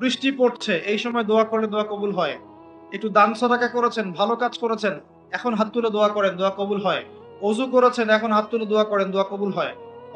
বৃষ্টি পড়ছে, এই সময় দোয়া করলে দোয়া কবুল হয়। একটু দান সদাকা করেছেন, ভালো কাজ করেছেন, এখন হাত তুলে দোয়া করেন, দোয়া কবুল হয়। অজু করেছেন, এখন হাত তুলে দোয়া করেন, দোয়া কবুল হয়।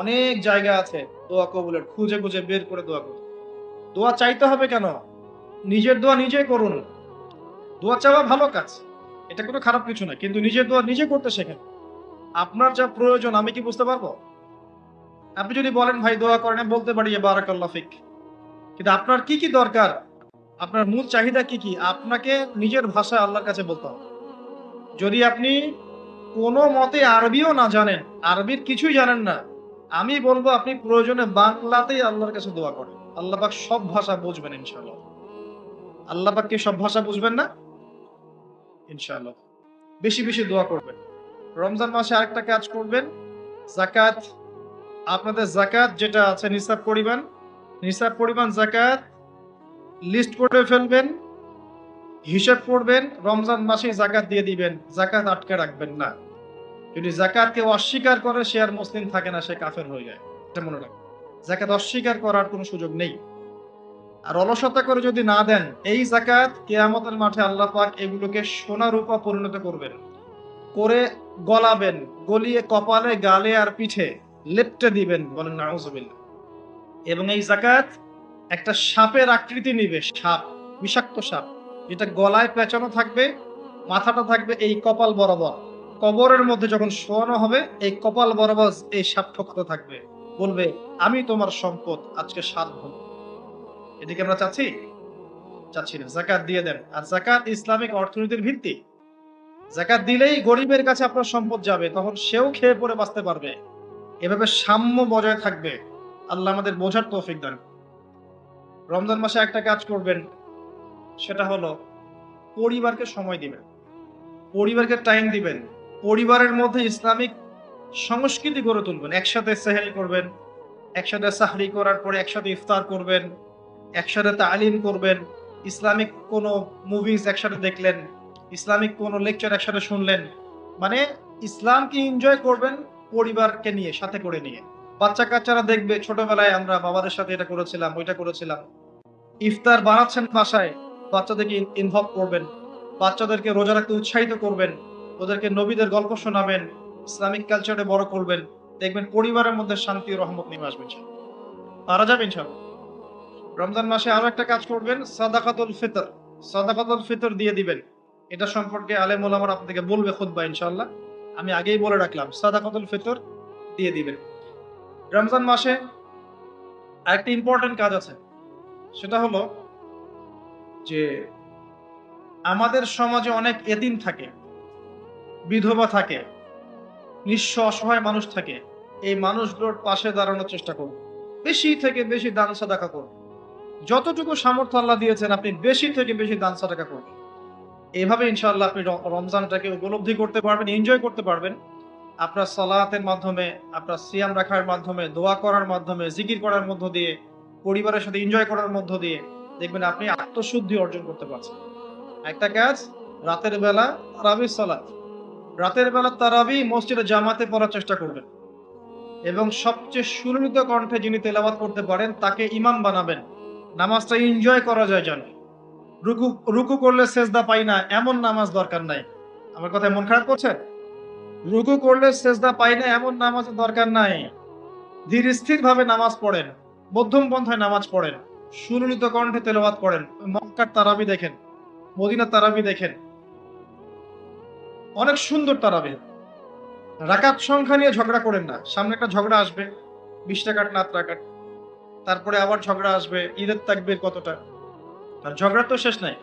অনেক জায়গা আছে দোয়া কবুলের, খুঁজে খুঁজে বের করে দোয়া করুন দোয়া চাইতে হবে কেন? নিজের দোয়া নিজে করুন। দোয়া চাওয়া ভালো কাজ, এটা কোনো খারাপ কিছু না, কিন্তু নিজের দোয়া নিজে করতে শেখেন। আপনার যা প্রয়োজন, আমি কি বুঝতে পারব? আপনি যদি বলেন, ভাই, দোয়া করেন বলতে পারি, বারাকাল্লাহ ফিক। কিন্তু আপনার কি কি দরকার? আপনার মূল চাহিদা কি কি? আপনাকে নিজের ভাষায় আল্লাহর কাছে বলতে হবে। যদি আপনি কোনো মতে আরবিও না জানেন, আরবির কিছুই জানেন না, আমি বলব আপনি প্রয়োজনে বাংলাতেই আল্লাহর কাছে দোয়া করেন। আল্লাহ পাক সব ভাষা বুঝবেন ইনশাল্লাহ আল্লাহ পাক কি সব ভাষা বুঝবেন না? ইনশাল্লাহ বেশি বেশি দোয়া করবেন। রমজান মাসে আরেকটা কাজ করবেন। জাকাত, আপনাদের জাকাত যেটা আছে নিসাব পরিমাণ নিসাব পরিমাণ জাকাত লিস্ট করে ফেলবেন, হিসাব করবেন, রমজান মাসে জাকাত দিয়ে দিবেন, জাকাত আটকে রাখবেন না। যদি জাকাত কেউ অস্বীকার করে সে আর মুসলিম থাকে না, সে কাফের হয়ে যায়। এটা মনে রাখবেন। জাকাত অস্বীকার করার কোনো সুযোগ নেই। আর অলসতা করে যদি না দেন, এই জাকাত কেয়ামতের মাঠে আল্লাহ পাক এগুলোকে সোনা রূপা পরিণত করবেন। করে গলাবেন, গলিয়ে কপালে, গালে আর পিঠে লেপটে দিবেন, বলেন নাউজুবিল্লাহ। এবং এই জাকাত একটা সাপের আকৃতি নিবে, সাপ, বিষাক্ত সাপ, যেটা গলায় পেঁচানো থাকবে, মাথাটা থাকবে এই কপাল বরাবর। কবরের মধ্যে যখন শোয়ানো হবে, এই কপাল বরাবর এই সাপ ঠকতে থাকবে। বলবে, আমি তোমার সম্পদ, আজকে সাত ভোগ এদিকে আমরা চাচ্ছি? চাচ্ছি না জাকাত দিয়ে দেন। আর জাকাত ইসলামিক অর্থনীতির ভিত্তি। জাকাত দিলেই গরিবের কাছে আপনার সম্পদ যাবে, তখন সেও খেয়ে পরে বাঁচতে পারবে। এভাবে সাম্য বজায় থাকবে। আল্লাহ আমাদের বোঝার তৌফিক দান। রমজান মাসে একটা কাজ করবেন, সেটা হলো পরিবারকে সময় দিবেন, পরিবারকে টাইম দিবেন, পরিবারের মধ্যে ইসলামিক সংস্কৃতি গড়ে তুলবেন। একসাথে সেহেরি করবেন, একসাথে সাহরি করার পরে একসাথে ইফতার করবেন, একসাথে তালিম করবেন, ইসলামিক কোনো মুভিজ একসাথে দেখলেন, ইসলামিক কোনো লেকচার একসাথে শুনলেন মানে ইসলামকে এনজয় করবেন পরিবারকে নিয়ে, সাথে করে নিয়ে। বাচ্চা কাচ্চারা দেখবে, ছোটবেলায় আমরা বাবাদের সাথে এটা করেছিলাম, ওইটা করেছিলাম। ইফতার বানাচ্ছেন বাসায়, বাচ্চাদেরকে ইনভলভ করবেন। বাচ্চাদেরকে রোজা রাখতে উৎসাহিত করবেন। ওদেরকে নবীদের গল্প শোনাবেন, ইসলামিক কালচারে বড় করবেন। দেখবেন পরিবারের মধ্যে শান্তি রহমত নেমে আসবে ইনশাআল্লাহ। পারা যাবে ইনশাআল্লাহ। রমজান মাসে আরও একটা কাজ করবেন, সাদাকাতুল ফিতর। সাদাকাতুল ফিতর দিয়ে দিবেন। এটা সম্পর্কে আলেম ওলামার আপনাদেরকে বলবে খুতবা ইনশাল্লাহ আমি আগেই বলে রাখলাম, সাদাকাতুল ফিতর দিয়ে দিবেন। রমজান মাসে আরেকটা ইম্পর্টেন্ট কাজ আছে। সেটা হলো যে আমাদের সমাজে অনেক এদিন থাকে, বিধবা থাকে, নিঃস্ব অসহায় মানুষ থাকে, এই মানুষগুলোর পাশে দাঁড়ানোর চেষ্টা করুন। বেশি থেকে বেশি দান সাদাকা করুন। যতটুকু সামর্থ্য আল্লাহ দিয়েছেন, আপনি বেশি থেকে বেশি দান সাদাকা করুন। এইভাবে ইনশাল্লাহ আপনি রমজানটাকে উপলব্ধি করতে পারবেন এনজয় করতে পারবেন। আপনার সালাতের মাধ্যমে, আপনার সিয়াম রাখার মাধ্যমে, দোয়া করার মাধ্যমে, জিকির করার মধ্য দিয়ে, পরিবারের সাথে এনজয় করার মধ্য দিয়ে দেখবেন আপনি আত্মশুদ্ধি অর্জন করতে পারছেন। একটা কাজ, রাতের বেলা তারাবি সালাত। রাতের বেলা তারাবি মসজিদে জামাতে পড়ার চেষ্টা করবেন। এবং সবচেয়ে সুললিত কণ্ঠে যিনি তেলাবাত করতে পারেন, তাকে ইমাম বানাবেন। নামাজটা এনজয় করা যায় যেন। রুকু রুকু করলে সেজদা পাই না, এমন নামাজ দরকার নাই। আমার কথা মন খারাপ করছে রুকু করলে সেজদা পাই না, এমন নামাজের দরকার নাই। ধীর স্থির ভাবে নামাজ পড়েন, মধ্যম পন্থায় নামাজ পড়েন, সুললিত কণ্ঠে তেলাওয়াত করেন, মক্কার তারাবি দেখেন, মদিনার তারাবি দেখেন। অনেক সুন্দর তারাবি। রাকাত সংখ্যা নিয়ে ঝগড়া করেন না। সামনে একটা ঝগড়া আসবে, বিশ টাকার না রাকাত তারপরে আবার ঝগড়া আসবে, ঈদের তাকবির কতটা। আর ঝগড়া তো শেষ নাই।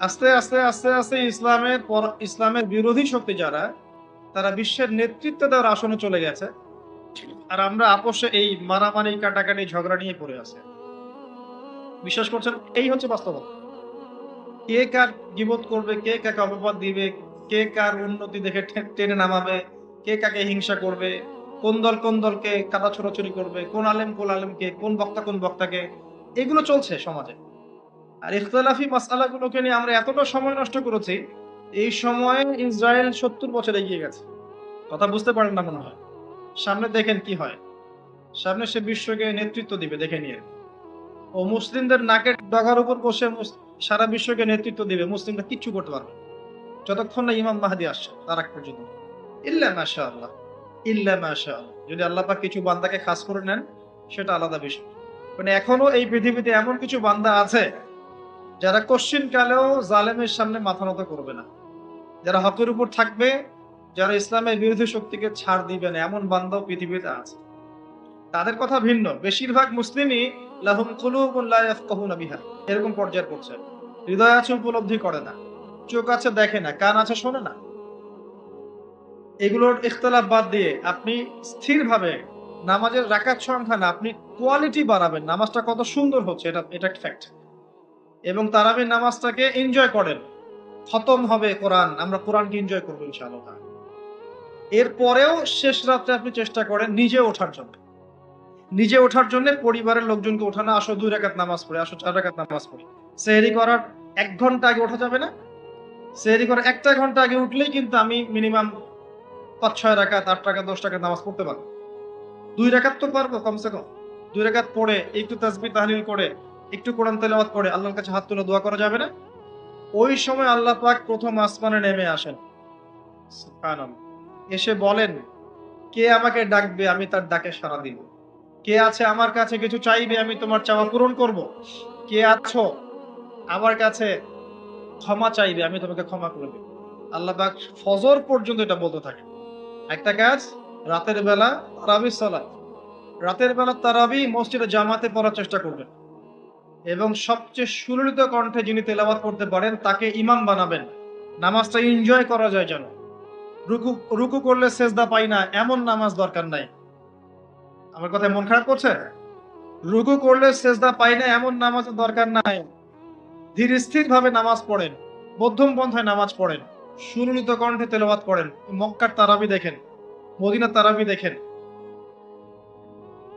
আস্তে আস্তে আস্তে আস্তে ইসলামের পর, ইসলামের বিরোধী শক্তি যারা, তারা বিশ্বের নেতৃত্ব দেওয়ার আসনে চলে গেছে। আর আমরা আপোষে এই মারামারি, কাটাকাটি, ঝগড়া নিয়ে পড়ে আছে। বিশ্বাস করছেন? এই হচ্ছে বাস্তবতা। কে কার গিবত করবে, কে কাকে অপবাদ দিবে, কে কার উন্নতি দেখে টেনে নামাবে, কে কাকে হিংসা করবে, কোন দল, কোন দলকে কাদা ছোড়াছুরি করবে, কোন আলেম, কোন আলেমকে, কোন বক্তা, কোন বক্তাকে, এগুলো চলছে সমাজে। আর ইখতলাফি মাসালাগুলোকে নিয়ে আমরা এতটা সময় নষ্ট করেছি, এই সময়ে ইসরায়েল সত্তর বছর এগিয়ে গেছে। কথা বুঝতে পারেন না মনে হয়। সামনে দেখেন কি হয়। সামনে সে বিশ্বকে নেতৃত্ব দিবে, দেখে নিয়ে। ও মুসলিমদের নাকের ডগার উপর বসে মুস- সারা বিশ্বকে নেতৃত্ব দিবে, মুসলিমরা কিচ্ছু করতে পারবে যতক্ষণ না ইমাম মাহাদি আসছে, তার আগ পর্যন্ত। ইল্লা মাশা আল্লাহ ইল্লা মাশা আল্লাহ যদি আল্লাহ পাক কিছু বান্দাকে খাস করে নেন, সেটা আলাদা বিষয়। মানে এখনও এই পৃথিবীতে এমন কিছু বান্দা আছে যারা কশ্চিন কালেও জালেমের সামনে মাথা নত করবে না। যারা হকের উপর থাকবে, যারা ইসলামের বিরোধী শক্তিকে ছাড় দিবে না, এমন বান্দাও পৃথিবীতে আছে। তাদের কথা ভিন্ন। বেশিরভাগ মুসলিমই লাহুম কুলুবুন বিহা। এরকম পর্যায়ে পড়ছে। হৃদয় আছে উপলব্ধি করে না। চোখ আছে দেখে না, কান আছে শোনে না। এগুলোর ইখতলাফ বাদ দিয়ে আপনি স্থিরভাবে নামাজের রাকাত সংখ্যা না, আপনি কোয়ালিটি বাড়াবেন। নামাজটা কত সুন্দর হচ্ছে, এটা এটা ফ্যাক্ট এবং তারাবির নামাজটাকে এনজয় করেন। খতম হবে কোরআন, আমরা কোরআনকে এনজয় করব ইনশাআল্লাহ এরপরেও শেষ রাত্রে আপনি চেষ্টা করেন নিজে ওঠার জন্য। নিজে ওঠার জন্য পরিবারের লোকজনকে ওঠানো, আসো দুই রাকাত নামাজ পড়ে, আসো চার রাকাত নামাজ পড়ে। সেহরি করার এক ঘণ্টা আগে ওঠা যাবে না। সেহরি করার একটা ঘণ্টা আগে উঠলেই কিন্তু আমি মিনিমাম পাঁচ, ছয় রাকাত, আট টাকা দশ টাকা নামাজ পড়তে পারব। দুই রাকাত তো পারব, কমসে কম। দুই রাকাত পড়ে, একটু তাসবি তাহলিল করে একটু কোরআন তেলাওয়াত করে আল্লাহর কাছে হাত তুলে দোয়া করা যাবে না? ওই সময় আল্লাহ পাক প্রথম আসমানে নেমে আসেন। এসে বলেন, কে আমাকে ডাকবে আমি তার ডাকে সাড়া দিব। কে আছে আমার কাছে কিছু চাইবে আমি তোমার চাওয়া পূরণ করব। কে আছো আমার কাছে ক্ষমা চাইবে আমি তোমাকে ক্ষমা করে দেব। আল্লাহ পাক ফজর পর্যন্ত এটা বলতে থাকে একটা কাজ, রাতের বেলা তারাবি সালাত। রাতের বেলা তারাবি মসজিদে জামাতে পড়ার চেষ্টা করবেন। এবং সবচেয়ে সুললিত কণ্ঠে যিনি তেলাওয়াত করতে পারেন, তাকে ইমাম বানাবেন। নামাজটা এনজয় করা যায় যেন। রুকু রুকু করলে সেজদা পাই না, এমন নামাজ দরকার নাই। আমার কথায় মন খারাপ করছে? রুকু করলে সেজদা পাই না, এমন নামাজের দরকার নাই। ধীর স্থির ভাবে নামাজ পড়েন, মধ্যম পন্থায় নামাজ পড়েন, সুললিত কণ্ঠে তেলাওয়াত করেন, মক্কার তারাবি দেখেন, মদিনার তারাবি দেখেন।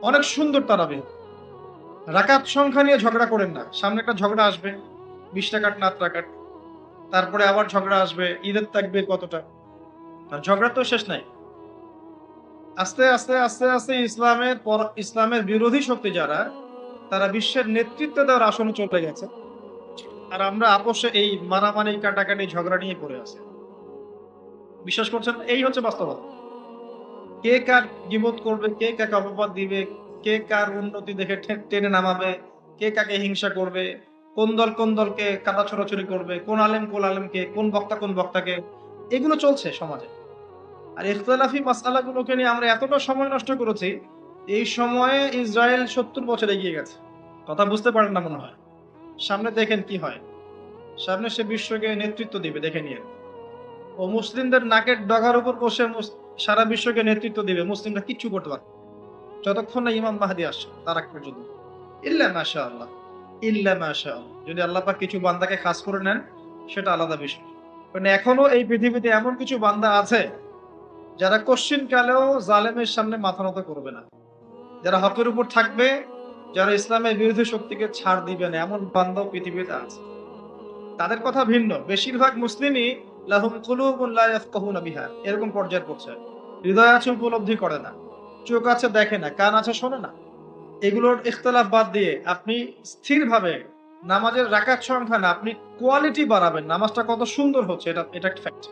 অনেক সুন্দর তারাবি। রাকাত সংখ্যা নিয়ে ঝগড়া করেন না। সামনে একটা ঝগড়া আসবে, বিশ টাকার নাত টাকার তারপরে আবার ঝগড়া আসবে, ঈদের থাকবে কতটা? আর ঝগড়া তো শেষ নাই। আস্তে আস্তে আস্তে আস্তে ইসলামের পর- ইসলামের বিরোধী শক্তি যারা, তারা বিশ্বের নেতৃত্ব দেওয়ার আসনে চলে গেছে। আর আমরা আপোষে এই মারামারি, কাটাকাটি, ঝগড়া নিয়ে পড়ে আছি। বিশ্বাস করছেন? এই হচ্ছে বাস্তবতা। কে কার গিবত করবে, কে কাকে অপবাদ দিবে কে কার উন্নতি দেখে টেনে নামাবে? কে কাকে হিংসা করবে? কোন দল কোন দলকে কাদা ছোড়াছুরি করবে? কোন আলেম কোন আলেমকে? কোন বক্তা কোন বক্তাকে? এগুলো চলছে সমাজে। আর ইখতলাফি মাসালাগুলোকে নিয়ে আমরা এতটা সময় নষ্ট করেছি, এই সময়ে ইসরায়েল সত্তর বছর এগিয়ে গেছে। কথা বুঝতে পারেন না মনে হয়। সামনে দেখেন কি হয়। সামনে সে বিশ্বকে নেতৃত্ব দিবে, দেখে নিয়ে। ও মুসলিমদের নাকের ডগার উপর বসে সারা বিশ্বকে নেতৃত্ব দিবে। মুসলিমরা কিচ্ছু করতে পারবে। যতক্ষণ না ইমাম মাহাদি আসছে তার আগ পর্যন্ত। ইল্লা মাশা আল্লাহ ইল্লা মাশা আল্লাহ যদি আল্লাহ পাক কিছু বান্দাকে খাস করে নেন, সেটা আলাদা বিষয়। মানে এখনও এই পৃথিবীতে এমন কিছু বান্দা আছে, যারা কশ্চিন কালেও জালেমের সামনে মাথা নত করবে না। যারা হকের উপর থাকবে, যারা ইসলামের বিরোধী শক্তিকে ছাড় দিবে না, এমন বান্দাও পৃথিবীতে আছে। তাদের কথা ভিন্ন। বেশিরভাগ মুসলিমই লাহুম কুলুবুন লা ইয়াফকাহুনা বিহা, এরকম পর্যায়ে পড়ছে। হৃদয় আছে উপলব্ধি করে না। চোখ আছে দেখে না, কান আছে শোনে না। এগুলোর ইখতলাফ বাদ দিয়ে আপনি স্থিরভাবে নামাজের রাখার সংখ্যা না, আপনি কোয়ালিটি বাড়াবেন। নামাজটা কত সুন্দর হচ্ছে, এটা এটা একটা ফ্যাক্ট